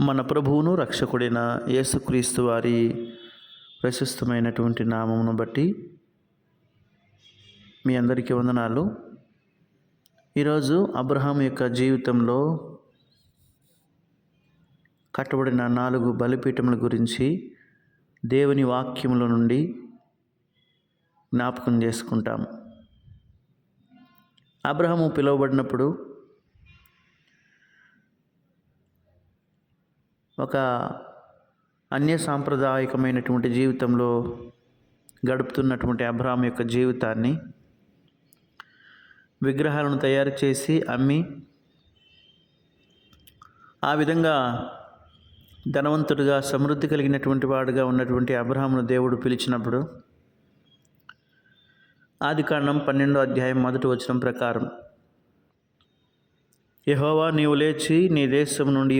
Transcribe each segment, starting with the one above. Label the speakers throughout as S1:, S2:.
S1: మన ప్రభువును రక్షకుడైన యేసుక్రీస్తు వారి ప్రశస్తమైనటువంటి నామమును బట్టి మీ అందరికీ వందనాలు. ఈరోజు అబ్రహాం యొక్క జీవితంలో కట్టబడిన నాలుగు బలిపీఠముల గురించి దేవుని వాక్యముల నుండి జ్ఞాపకం చేసుకుంటాము. అబ్రహము పిలువబడినప్పుడు ఒక అన్య సాంప్రదాయకమైనటువంటి జీవితంలో గడుపుతున్నటువంటి అబ్రహాం యొక్క జీవితాన్ని విగ్రహాలను తయారు చేసి అమ్మి ఆ విధంగా ధనవంతుడిగా సమృద్ధి కలిగినటువంటి వాడుగా ఉన్నటువంటి అబ్రహామును దేవుడు పిలిచినప్పుడు ఆది కాండం పన్నెండో అధ్యాయం మొదటి వచనం ప్రకారం యహోవా నీవు లేచి నీ దేశం నుండి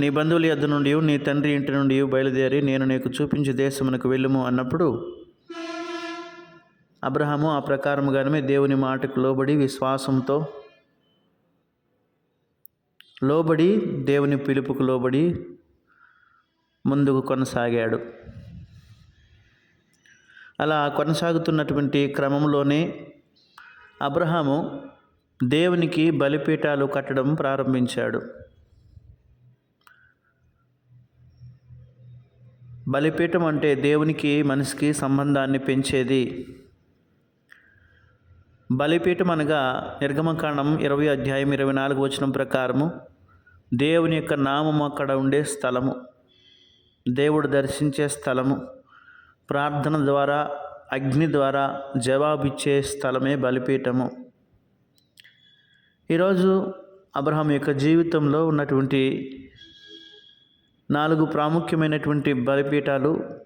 S1: నీ బంధువుల యొద్ద నుండి నీ తండ్రి ఇంటి నుండి బయలుదేరి నేను నీకు చూపించి దేశమునకు వెళ్ళుము అన్నప్పుడు అబ్రహాము ఆ ప్రకారముగానే దేవుని మాటకు లోబడి విశ్వాసంతో లోబడి దేవుని పిలుపుకు లోబడి ముందుకు కొనసాగాడు. అలా కొనసాగుతున్నటువంటి క్రమంలోనే అబ్రహాము దేవునికి బలిపీఠాలు కట్టడం ప్రారంభించాడు. బలిపీఠం అంటే దేవునికి మనిషికి సంబంధాన్ని పెంచేది. బలిపీఠం అనగా నిర్గమకాండం ఇరవై అధ్యాయం ఇరవై నాలుగు వచనం ప్రకారము దేవుని యొక్క నామం అక్కడ ఉండే స్థలము. దేవుడు దర్శించే స్థలము. ప్రార్థన ద్వారా అగ్ని ద్వారా జవాబిచ్చే స్థలమే బలిపీఠము. ఈరోజు అబ్రహాం యొక్క జీవితంలో ఉన్నటువంటి నాలుగు ప్రాముఖ్యమైనటువంటి బలిపీఠాలు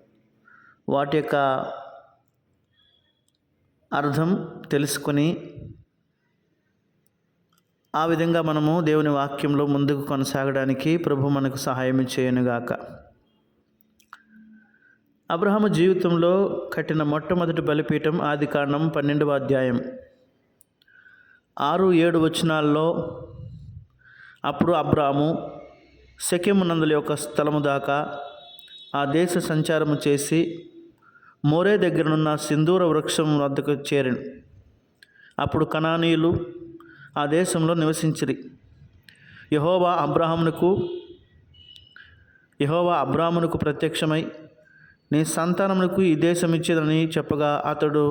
S1: వాటి యొక్క అర్థం తెలుసుకొని ఆ విధంగా మనము దేవుని వాక్యంలో ముందుకు కొనసాగడానికి ప్రభు మనకు సహాయం చేయనుగాక. అబ్రహాము జీవితంలో కట్టిన మొట్టమొదటి బలిపీఠం ఆది కాండం పన్నెండవ అధ్యాయం. ఆరు ఏడు వచనాల్లో అప్పుడు అబ్రాము సెకెమునందుల యొక్క స్థలము దాకా ఆ దేశ సంచారము చేసి మోరే దగ్గరనున్న సింధూర వృక్షం వద్దకు చేరిను. అప్పుడు కణానీయులు ఆ దేశంలో నివసించిరి. యహోవా అబ్రాహమునకు యహోవా అబ్రాహ్మునకు ప్రత్యక్షమై నీ సంతానమునకు ఈ దేశం ఇచ్చేదని చెప్పగా అతడు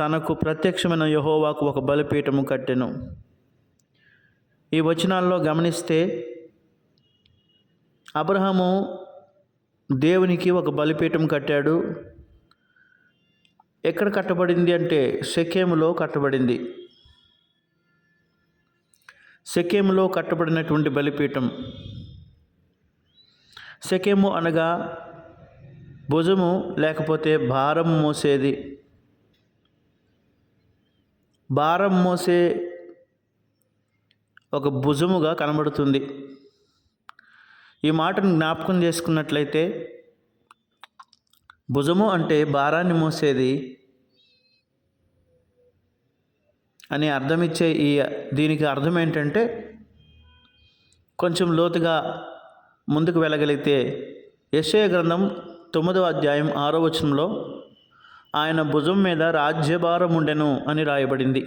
S1: తనకు ప్రత్యక్షమైన యహోవాకు ఒక బలిపీఠము కట్టెను. ఈ వచనాల్లో గమనిస్తే అబ్రహాము దేవునికి ఒక బలిపీఠం కట్టాడు. ఎక్కడ కట్టబడింది అంటే సెకేములో కట్టబడింది. సెకేములో కట్టబడినటువంటి బలిపీఠం. సెకేము అనగా భుజము లేకపోతే భారం మోసేది. భారం మోసే ఒక భుజముగా కనబడుతుంది. ఈ మాటను జ్ఞాపకం చేసుకున్నట్లయితే భుజము అంటే భారాన్ని మోసేది అని అర్థమిచ్చే ఈ దీనికి అర్థం ఏంటంటే కొంచెం లోతుగా ముందుకు వెళ్ళగలిగితే యశయ గ్రంథం తొమ్మిదవ అధ్యాయం ఆరో వచనంలో ఆయన భుజం మీద రాజ్యభారం ఉండెను అని రాయబడింది.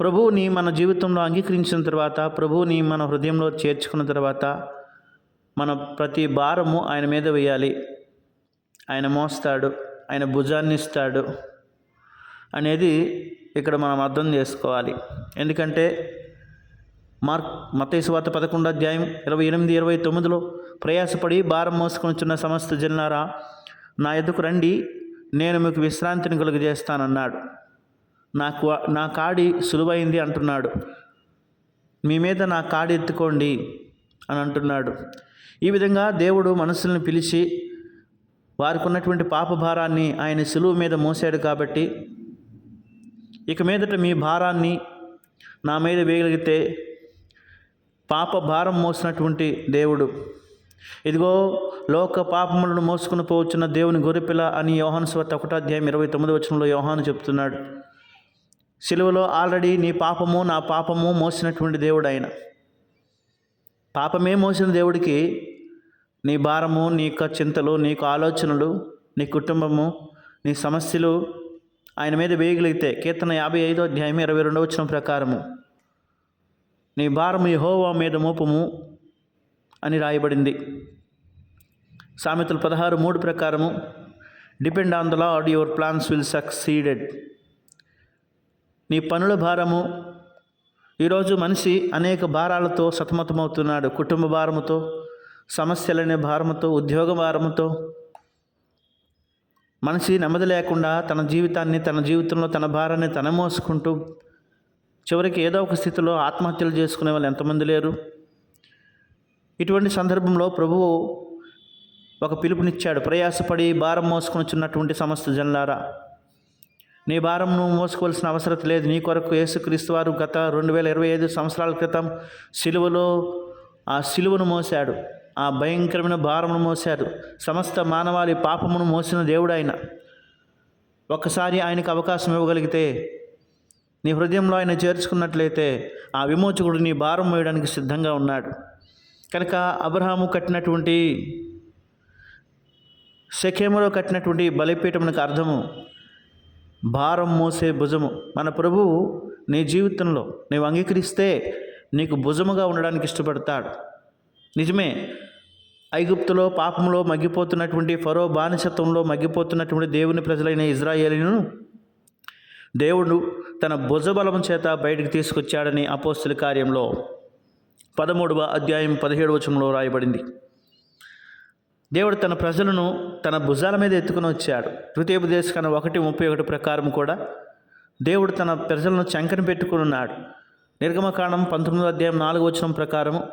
S1: ప్రభువుని మన జీవితంలో అంగీకరించిన తర్వాత ప్రభువుని మన హృదయంలో చేర్చుకున్న తర్వాత మన ప్రతి భారము ఆయన మీద వేయాలి. ఆయన మోస్తాడు ఆయన భుజాన్ని ఇస్తాడు అనేది ఇక్కడ మనం అర్థం చేసుకోవాలి. ఎందుకంటే మార్క్ మతేశ్వాత పదకొండు అధ్యాయం ఇరవై ఎనిమిది ఇరవై తొమ్మిదిలో ప్రయాసపడి భారం మోసుకొనిచున్న సమస్త జిల్లారా నా ఎదుకు రండి నేను మీకు విశ్రాంతిని కలుగజేస్తానన్నాడు. నాకు నా కాడి సులువైంది అంటున్నాడు. మీ మీద నా కాడి ఎత్తుకోండి అని అంటున్నాడు. ఈ విధంగా దేవుడు మనసులను పిలిచి వారికి ఉన్నటువంటి పాప భారాన్ని ఆయన సులువు మీద మోసాడు కాబట్టి ఇక మీదట మీ భారాన్ని నా మీద వేయగలిగితే పాప భారం మోసినటువంటి దేవుడు. ఇదిగో లోక పాపములను మోసుకుని పోవచ్చున్న దేవుని గొర్రెపిల్ల అని యోహాను స్వత ఒకటో అధ్యాయం ఇరవై తొమ్మిది వచనంలో యోహాను చెప్తున్నాడు. సిలువలో ఆల్రెడీ నీ పాపము నా పాపము మోసినటువంటి దేవుడు ఆయన పాపమే మోసిన దేవుడికి నీ భారము నీ యొక్క చింతలు నీకు ఆలోచనలు నీ కుటుంబము నీ సమస్యలు ఆయన మీద వేయగలిగితే కీర్తన యాభై ఐదో అధ్యాయం ఇరవై రెండవ వచ్చిన ప్రకారము. నీ భారము యహోవా మీద మోపము అని రాయబడింది. సామెతలు పదహారు మూడు ప్రకారము. Depend on the lord your plans will succeeded నీ పనుల భారము. ఈరోజు మనిషి అనేక భారాలతో సతమతమవుతున్నాడు. కుటుంబ భారముతో సమస్యలనే భారముతో ఉద్యోగ భారముతో. మనిషి నెమ్మది లేకుండా తన జీవితాన్ని తన జీవితంలో తన భారాన్ని తన మోసుకుంటూ చివరికి ఏదో ఒక స్థితిలో ఆత్మహత్యలు చేసుకునే వాళ్ళు ఎంతమంది లేరు. ఇటువంటి సందర్భంలో ప్రభువు ఒక పిలుపునిచ్చాడు. ప్రయాసపడి భారం మోసుకొని సమస్త జనులారా నీ భారం నువ్వు మోసుకోవాల్సిన అవసరం లేదు. నీ కొరకు యేసుక్రీస్తు వారు గత రెండు వేల ఇరవై ఐదు సంవత్సరాల క్రితం సిలువలో ఆ సిలువను మోశాడు. ఆ భయంకరమైన భారమును మోశాడు. సమస్త మానవాళి పాపమును మోసిన దేవుడు ఆయన ఒక్కసారి ఆయనకు అవకాశం ఇవ్వగలిగితే నీ హృదయంలో ఆయన చేర్చుకున్నట్లయితే ఆ విమోచకుడు నీ భారం మోయడానికి సిద్ధంగా ఉన్నాడు. కనుక అబ్రహాము కట్టినటువంటి శకేములో కట్టినటువంటి బలిపీఠమునకు అర్థము. భారం మోసే భుజము. మన ప్రభువు నీ జీవితంలో నీవు అంగీకరిస్తే నీకు భుజముగా ఉండడానికి ఇష్టపడతాడు. నిజమే ఐగుప్తులో పాపంలో మగ్గిపోతున్నటువంటి ఫరో బానిసత్వంలో మగ్గిపోతున్నటువంటి దేవుని ప్రజలైన ఇజ్రాయేలీను దేవుడు తన భుజబలం చేత బయటికి తీసుకొచ్చాడని అపోస్తుల కార్యంలో పదమూడవ అధ్యాయం పదిహేడు వచనంలో రాయబడింది. దేవుడు తన ప్రజలను తన భుజాల మీద ఎత్తుకుని వచ్చాడు. తృతీయోపదేశకన ఒకటి ముప్పై ఒకటి ప్రకారం కూడా దేవుడు తన ప్రజలను చంకన పెట్టుకుని ఉన్నాడు. నిర్గమకాండం పంతొమ్మిదో అధ్యాయం నాలుగు వచనం ప్రకారము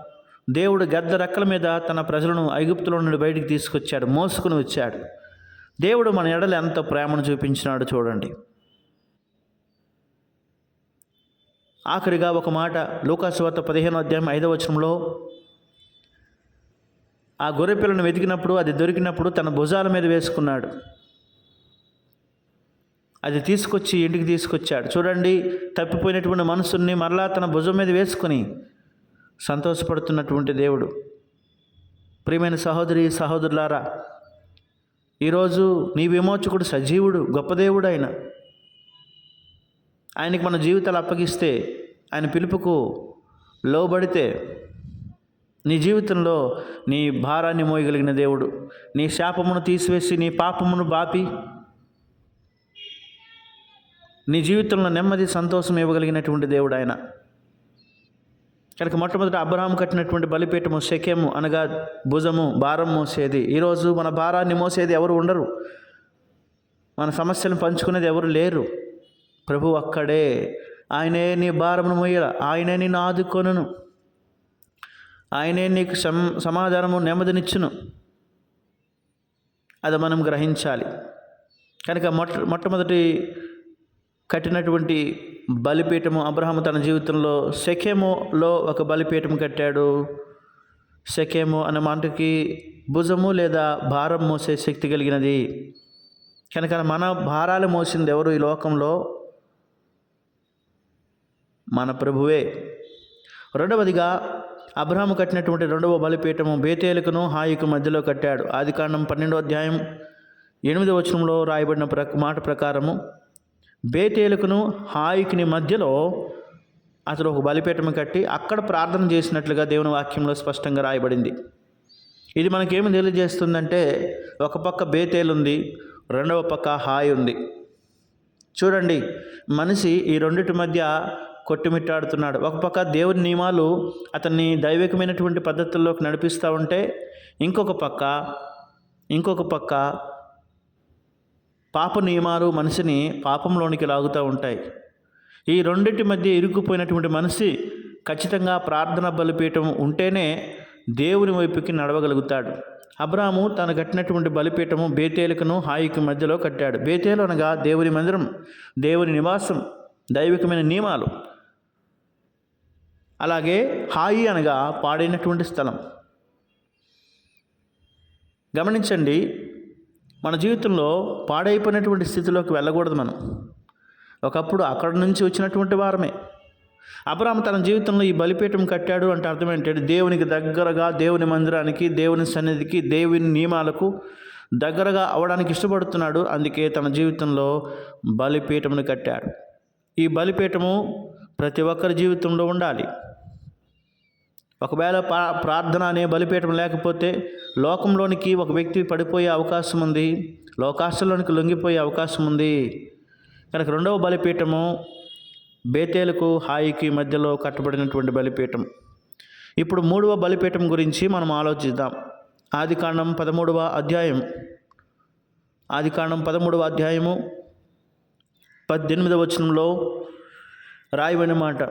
S1: దేవుడు గద్ద రెక్కల మీద తన ప్రజలను ఐగుప్తులో నుండి బయటికి తీసుకొచ్చాడు మోసుకుని వచ్చాడు. దేవుడు మన ఎడలు ఎంత ప్రేమను చూపించినాడు చూడండి. ఆఖరిగా ఒక మాట లూకాసువార్త పదిహేను అధ్యాయం ఐదవ వచనంలో ఆ గొర్రెపిల్లను వెతికినప్పుడు అది దొరికినప్పుడు తన భుజాల మీద వేసుకున్నాడు. అది తీసుకొచ్చి ఇంటికి తీసుకొచ్చాడు. చూడండి తప్పిపోయినటువంటి మనసుని మరలా తన భుజం మీద వేసుకొని సంతోషపడుతున్నటువంటి దేవుడు. ప్రియమైన సహోదరి సహోదరులారా ఈరోజు నీ విమోచకుడు సజీవుడు గొప్ప దేవుడు ఆయన ఆయనకి మన జీవితాలు అప్పగిస్తే ఆయన పిలుపుకు లోబడితే నీ జీవితంలో నీ భారాన్ని మోయగలిగిన దేవుడు. నీ శాపమును తీసివేసి నీ పాపమును బాపి. నీ జీవితంలో నెమ్మది సంతోషం ఇవ్వగలిగినటువంటి దేవుడు ఆయన. కనుక మొట్టమొదట అబ్రహాం కట్టినటువంటి బలిపీఠము శక్యము అనగా భుజము భారం మోసేది. ఈరోజు మన భారాన్ని మోసేది ఎవరు ఉండరు. మన సమస్యలను పంచుకునేది ఎవరు లేరు. ప్రభు అక్కడే. ఆయనే నీ భారమును మోయాల ఆయనే నిన్ను ఆదుకొనను. ఆయనే నీకు సమ సమాధానము నెమ్మదినిచ్చును. అది మనం గ్రహించాలి. కనుక మొట్ట మొట్టమొదటి కట్టినటువంటి బలిపీఠము అబ్రహాము తన జీవితంలో శకేములో ఒక బలిపీఠం కట్టాడు. శకేము అనే మాటకి భుజము లేదా భారం మోసే శక్తి కలిగినది. కనుక మన భారాలు మోసింది ఎవరు ఈ లోకంలో? మన ప్రభువే. రెండవదిగా అబ్రహాము కట్టినటువంటి రెండవ బలిపీఠము బేతేలుకును హాయికు మధ్యలో కట్టాడు. ఆది కాండం పన్నెండో అధ్యాయం ఎనిమిదో వచనంలో రాయబడిన ప్ర మాట ప్రకారము బేతేలుకును హాయికిని మధ్యలో అతడు ఒక బలిపీఠము కట్టి అక్కడ ప్రార్థన చేసినట్లుగా దేవుని వాక్యంలో స్పష్టంగా రాయబడింది. ఇది మనకేమి తెలియజేస్తుందంటే ఒక పక్క బేతేలు ఉంది రెండవ పక్క హాయి ఉంది చూడండి మనిషి ఈ రెండిటి మధ్య కొట్టుమిట్టాడుతున్నాడు. ఒక పక్క దేవుని నియమాలు అతన్ని దైవికమైనటువంటి పద్ధతుల్లోకి నడిపిస్తూ ఉంటే ఇంకొక పక్క ఇంకొక పక్క పాప నియమాలు మనిషిని పాపంలోనికి లాగుతూ ఉంటాయి. ఈ రెండింటి మధ్య ఇరుక్కుపోయినటువంటి మనిషి ఖచ్చితంగా ప్రార్థన బలిపీఠం ఉంటేనే దేవుని వైపుకి నడవగలుగుతాడు. అబ్రాము తను కట్టినటువంటి బలిపీఠము బేతేలుకను హాయికి మధ్యలో కట్టాడు. బేతేలు అనగా దేవుని మందిరం దేవుని నివాసం దైవికమైన నియమాలు. అలాగే హాయి అనగా పాడైనటువంటి స్థలం. గమనించండి మన జీవితంలో పాడైపోయినటువంటి స్థితిలోకి వెళ్ళకూడదు మనం. ఒకప్పుడు అక్కడ నుంచి వచ్చినటువంటి వారమే. అబ్రాహం తన జీవితంలో ఈ బలిపీఠం కట్టాడు అంటే అర్థం ఏంటంటే దేవునికి దగ్గరగా దేవుని మందిరానికి దేవుని సన్నిధికి దేవుని నియమాలకు దగ్గరగా అవడానికి ఇష్టపడుతున్నాడు. అందుకే తన జీవితంలో బలిపీఠమును కట్టాడు. ఈ బలిపీఠము ప్రతి ఒక్కరి జీవితంలో ఉండాలి. ఒకవేళ పా ప్రార్థన అనే బలిపీఠం లేకపోతే లోకంలోనికి ఒక వ్యక్తి పడిపోయే అవకాశం ఉంది. లోకాశంలోనికి లొంగిపోయే అవకాశం ఉంది. కనుక రెండవ బలిపీఠము బేతేలకు హాయికి మధ్యలో కట్టబడినటువంటి బలిపీఠం. ఇప్పుడు మూడవ బలిపీఠం గురించి మనం ఆలోచిద్దాం. ఆది కాండం పదమూడవ అధ్యాయం ఆది కాండం పదమూడవ అధ్యాయము పద్దెనిమిదవ వచనంలో రాయబడిన మాట.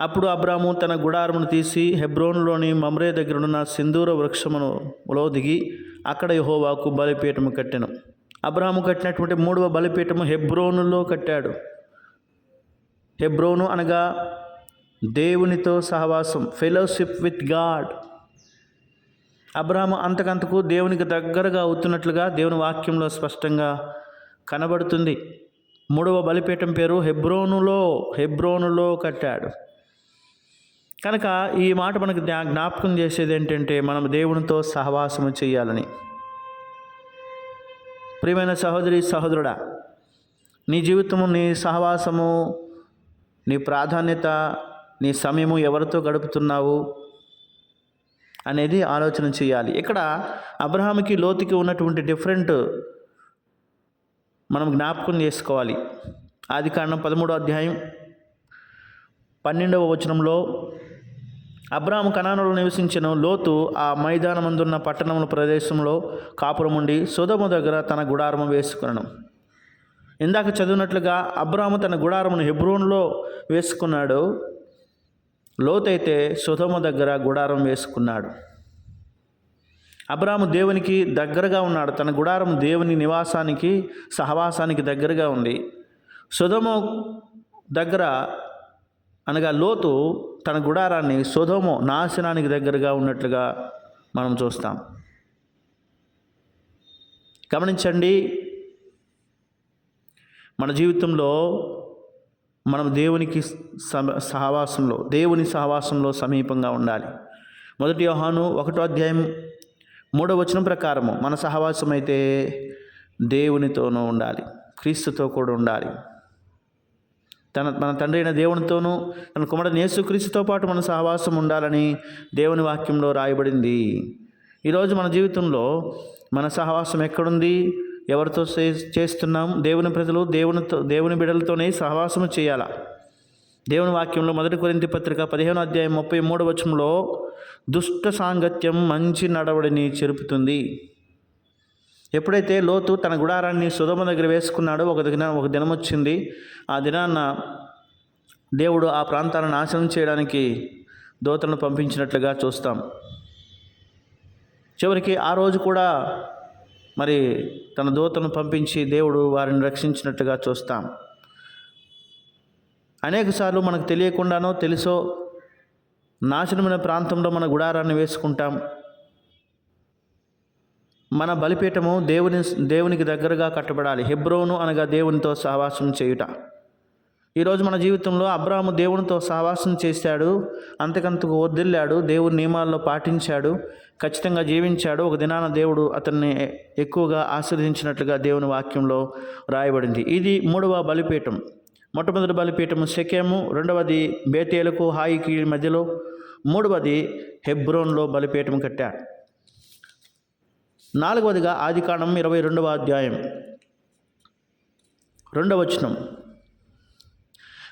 S1: అప్పుడు అబ్రాము తన గుడారమును తీసి హెబ్రోన్లోని మమ్రే దగ్గరున్న సింధూర వృక్షములో దిగి అక్కడ యహోవాకు బలిపీఠము కట్టెను. అబ్రాము కట్టినటువంటి మూడవ బలిపీఠము హెబ్రోనులో కట్టాడు. హెబ్రోను అనగా దేవునితో సహవాసం ఫెలోషిప్ విత్ గాడ్ అబ్రాహము అంతకంతకు దేవునికి దగ్గరగా అవుతున్నట్లుగా దేవుని వాక్యంలో స్పష్టంగా కనబడుతుంది. మూడవ బలిపీఠం పేరు హెబ్రోనులో హెబ్రోనులో కట్టాడు. కనుక ఈ మాట మనకు జ్ఞాపకం చేసేది ఏంటంటే మనం దేవునితో సహవాసము చేయాలని. ప్రియమైన సహోదరి సహోదరుడా నీ జీవితము నీ సహవాసము నీ ప్రాధాన్యత నీ సమయము ఎవరితో గడుపుతున్నావు అనేది ఆలోచన చేయాలి. ఇక్కడ అబ్రహాంకి లోతుకి ఉన్నటువంటి డిఫరెంట్ మనం జ్ఞాపకం చేసుకోవాలి. ఆది కారణం పదమూడో అధ్యాయం పన్నెండవ వచనంలో అబ్రాము కణానులు నివసించిన లోతు ఆ మైదానమందున్న పట్టణముల ప్రదేశంలో కాపురముండి సుధము దగ్గర తన గుడారము వేసుకున్నాను ఇందాక చదివినట్లుగా అబ్రాము తన గుడారమును హెబ్రోన్లో వేసుకున్నాడు. లోతైతే సుధము దగ్గర గుడారం వేసుకున్నాడు. అబ్రాము దేవునికి దగ్గరగా ఉన్నాడు. తన గుడారం దేవుని నివాసానికి సహవాసానికి దగ్గరగా ఉంది. సుధము దగ్గర అనగా లోతు తన గుడారాన్ని సుధోమో నాశనానికి దగ్గరగా ఉన్నట్లుగా మనం చూస్తాం. గమనించండి మన జీవితంలో మనం దేవునికి సహవాసంలో దేవుని సహవాసంలో సమీపంగా ఉండాలి. మొదటి యోహాను ఒకటో అధ్యాయం మూడో వచనం ప్రకారము మన సహవాసం అయితే దేవునితోనూ ఉండాలి క్రీస్తుతో కూడా ఉండాలి. తన మన తండ్రి అయిన దేవునితోనూ తన కుమారుడు యేసుక్రీస్తుతో పాటు మన సహవాసం ఉండాలని దేవుని వాక్యంలో రాయబడింది. ఈరోజు మన జీవితంలో మన సహవాసం ఎక్కడుంది? ఎవరితో చే- చేస్తున్నాం? దేవుని ప్రజలు దేవునితో దేవుని బిడలతోనే సహవాసము చేయాలా? దేవుని వాక్యంలో మొదటి కొరింతి పత్రిక పదిహేను అధ్యాయం ముప్పై మూడు వచనంలో దుష్ట సాంగత్యం మంచి నడవడిని చెరుపుతుంది. ఎప్పుడైతే లోతు తన గుడారాన్ని సుధమ దగ్గర వేసుకున్నాడో ఒక దిన ఒక దినం వచ్చింది ఆ దినాన్న దేవుడు ఆ ప్రాంతాలను నాశనం చేయడానికి దోతలను పంపించినట్లుగా చూస్తాం. చివరికి ఆ రోజు కూడా మరి తన దూతను పంపించి దేవుడు వారిని రక్షించినట్టుగా చూస్తాం. అనేకసార్లు మనకు తెలియకుండానో తెలుసో నాశనమైన ప్రాంతంలో మన గుడారాన్ని వేసుకుంటాం. మన బలిపీఠము దేవుని దేవునికి దగ్గరగా కట్టబడాలి. హెబ్రోను అనగా దేవునితో సహవాసం చేయుట. ఈరోజు మన జీవితంలో అబ్రాహము దేవునితో సహవాసం చేశాడు అంతకంతకు వదిల్లాడు దేవుని నియమాల్లో పాటించాడు ఖచ్చితంగా జీవించాడు. ఒక దినాన దేవుడు అతన్ని ఎక్కువగా ఆశీర్వదించినట్లుగా దేవుని వాక్యంలో రాయబడింది. ఇది మూడవ బలిపీఠం. మొట్టమొదటి బలిపీఠము సెకేము రెండవది బేతేలకు హాయికి మధ్యలో మూడవది హెబ్రోన్లో బలిపీఠం కట్టాడు నాలుగవదిగా ఆదికాండం ఇరవై రెండవ అధ్యాయం. రెండవచనం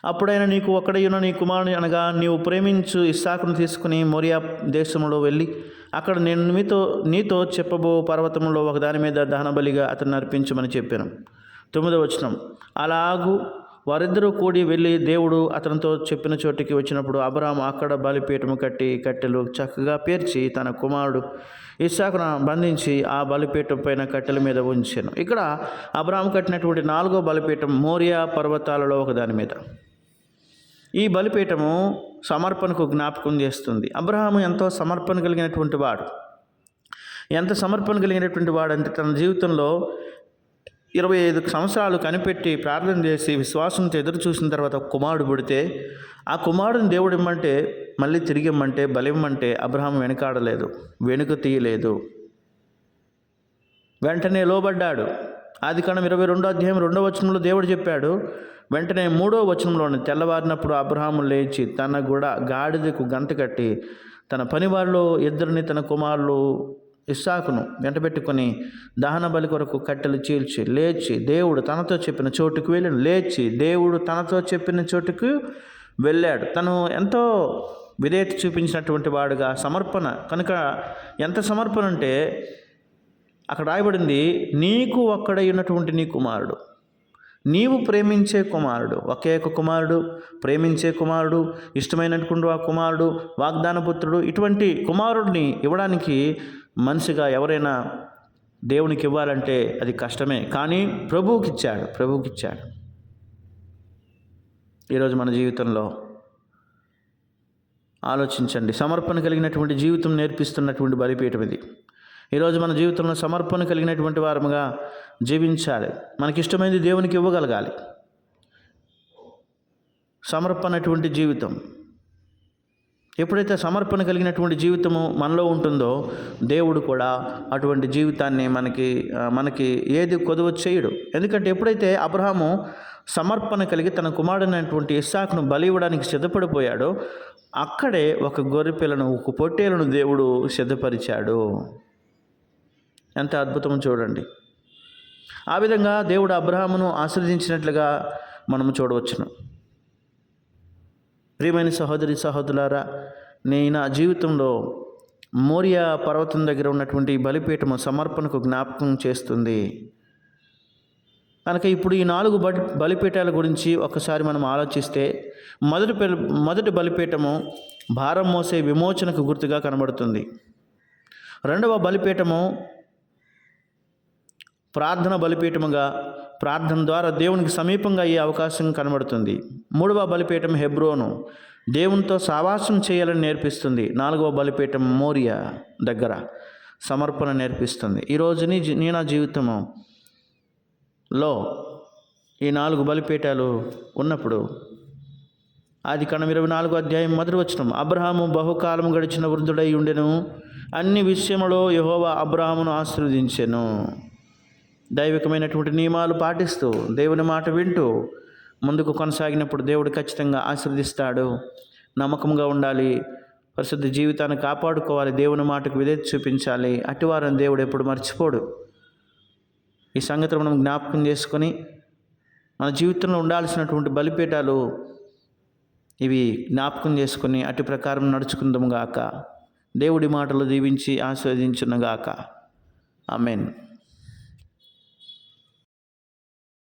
S1: అప్పుడైనా నీకు ఒక్కడయ్యున్న నీ కుమారుని అనగా నీవు ప్రేమించు ఇస్సాకును తీసుకుని మొరియా దేశంలో వెళ్ళి అక్కడ నేను మీతో నీతో చెప్పబో పర్వతంలో ఒకదాని మీద దహనబలిగా అతను అర్పించమని చెప్పాను. తొమ్మిదవ వచనం. అలాగూ వారిద్దరూ కూడి వెళ్ళి దేవుడు అతనితో చెప్పిన చోటికి వచ్చినప్పుడు అబ్రాము అక్కడ బలిపీఠము కట్టి కట్టెలు చక్కగా పేర్చి తన కుమారుడు ఇస్సాకును బంధించి ఆ బలిపీఠం పైన కట్టెల మీద ఉంచాను. ఇక్కడ అబ్రాము కట్టినటువంటి నాలుగో బలిపీఠం మోరియా పర్వతాలలో ఒక దాని మీద. ఈ బలిపీఠము సమర్పణకు జ్ఞాపకం చేస్తుంది. అబ్రహాము ఎంతో సమర్పణ కలిగినటువంటి వాడు. ఎంత సమర్పణ కలిగినటువంటి వాడు అంటే తన జీవితంలో ఇరవై ఐదు సంవత్సరాలు కనిపెట్టి ప్రార్థన చేసి విశ్వాసంతో ఎదురు చూసిన తర్వాత కుమారుడు పుడితే ఆ కుమారుడిని దేవుడు ఇమ్మంటే మళ్ళీ తిరిగి ఇమ్మంటే బలిమ్మంటే అబ్రహాం వెనకాడలేదు వెనుక తీయలేదు. వెంటనే లోబడ్డాడు. ఆది కాండం ఇరవై రెండో అధ్యాయం రెండో వచనంలో దేవుడు చెప్పాడు వెంటనే మూడో వచనంలోని తెల్లవారినప్పుడు అబ్రహాము లేచి తన కూడా గాడిదకు గంత కట్టి తన పనివాళ్ళు ఇద్దరిని తన కుమారులు ఇస్సాకును వెంటబెట్టుకుని దహన బలి కొరకు కట్టెలు చీల్చి లేచి దేవుడు తనతో చెప్పిన చోటుకు వెళ్ళాడు. లేచి దేవుడు తనతో చెప్పిన చోటుకు వెళ్ళాడు. తను ఎంతో విధేయత చూపించినటువంటి వాడుగా సమర్పణ. కనుక ఎంత సమర్పణ అంటే అక్కడ రాయబడింది నీకు ఒక్కడై ఉన్నటువంటి నీ కుమారుడు. నీవు ప్రేమించే కుమారుడు ఒకే ఒక కుమారుడు ప్రేమించే కుమారుడు ఇష్టమైనటువంటి ఆ కుమారుడు వాగ్దాన పుత్రుడు ఇటువంటి కుమారుడిని ఇవ్వడానికి మనిషిగా ఎవరైనా దేవునికి ఇవ్వాలంటే అది కష్టమే. కానీ ప్రభువుకి ఇచ్చాడు ప్రభువుకి ఇచ్చాడు ఈరోజు మన జీవితంలో ఆలోచించండి. సమర్పణ కలిగినటువంటి జీవితం నేర్పిస్తున్నటువంటి బలిపీఠం ఇది. ఈరోజు మన జీవితంలో సమర్పణ కలిగినటువంటి వారముగా జీవించాలి. మనకిష్టమైనది దేవునికి ఇవ్వగలగాలి. సమర్పణ అటువంటి జీవితం. ఎప్పుడైతే సమర్పణ కలిగినటువంటి జీవితము మనలో ఉంటుందో దేవుడు కూడా అటువంటి జీవితాన్ని మనకి మనకి ఏది కొదువ చేయడు. ఎందుకంటే ఎప్పుడైతే అబ్రహాము సమర్పణ కలిగి తన కుమారుడైనటువంటి ఇస్సాకును బలి ఇవ్వడానికి సిద్ధపడిపోయాడో అక్కడే ఒక గొర్రెపిల్లను ఒక పొట్టేలను దేవుడు సిద్ధపరిచాడు. ఎంత అద్భుతం చూడండి. ఆ విధంగా దేవుడు అబ్రహామును ఆశ్రదించినట్లుగా మనము చూడవచ్చును. ప్రియమైన సహోదరి సహోదరులారా నేను నా జీవితంలో మోరియా పర్వతం దగ్గర ఉన్నటువంటి బలిపీఠము సమర్పణకు జ్ఞాపకం చేస్తుంది. కనుక ఇప్పుడు ఈ నాలుగు బలి బలిపీఠాల గురించి ఒకసారి మనం ఆలోచిస్తే మొదటి మొదటి బలిపీఠము భారం మోసే విమోచనకు గుర్తుగా కనబడుతుంది. రెండవ బలిపీఠము ప్రార్థన బలిపీఠముగా ప్రార్థన ద్వారా దేవునికి సమీపంగా అయ్యే అవకాశం కనబడుతుంది. మూడవ బలిపీఠం హెబ్రోను. దేవునితో సావాసం చేయాలని నేర్పిస్తుంది. నాలుగవ బలిపీఠం మోరియా దగ్గర సమర్పణ నేర్పిస్తుంది. ఈరోజు నీ జీ- నీ నా జీవితంలో లో ఈ నాలుగు బలిపీఠాలు ఉన్నప్పుడు ఆది కణం ఇరవై నాలుగు అధ్యాయం మొదటి వచ్చిన అబ్రహాము బహుకాలం గడిచిన వృద్ధుడై ఉండెను. అన్ని విషయములో యహోవా అబ్రహామును ఆశీర్వదించెను. దైవికమైనటువంటి నియమాలు పాటిస్తూ దేవుని మాట వింటూ ముందుకు కొనసాగినప్పుడు దేవుడు ఖచ్చితంగా ఆశీర్వదిస్తాడు. నమ్మకంగా ఉండాలి. పరిశుద్ధ జీవితాన్ని కాపాడుకోవాలి. దేవుని మాటకు విధేత చూపించాలి. అటివారని దేవుడు ఎప్పుడు మర్చిపోడు. ఈ సంగతి మనం జ్ఞాపకం చేసుకొని మన జీవితంలో ఉండాల్సినటువంటి బలిపీఠాలు ఇవి జ్ఞాపకం చేసుకొని అటు ప్రకారం నడుచుకుందాము గాక. దేవుడి మాటలు దీవించి ఆస్వాదించునుగాక ఆమెన్.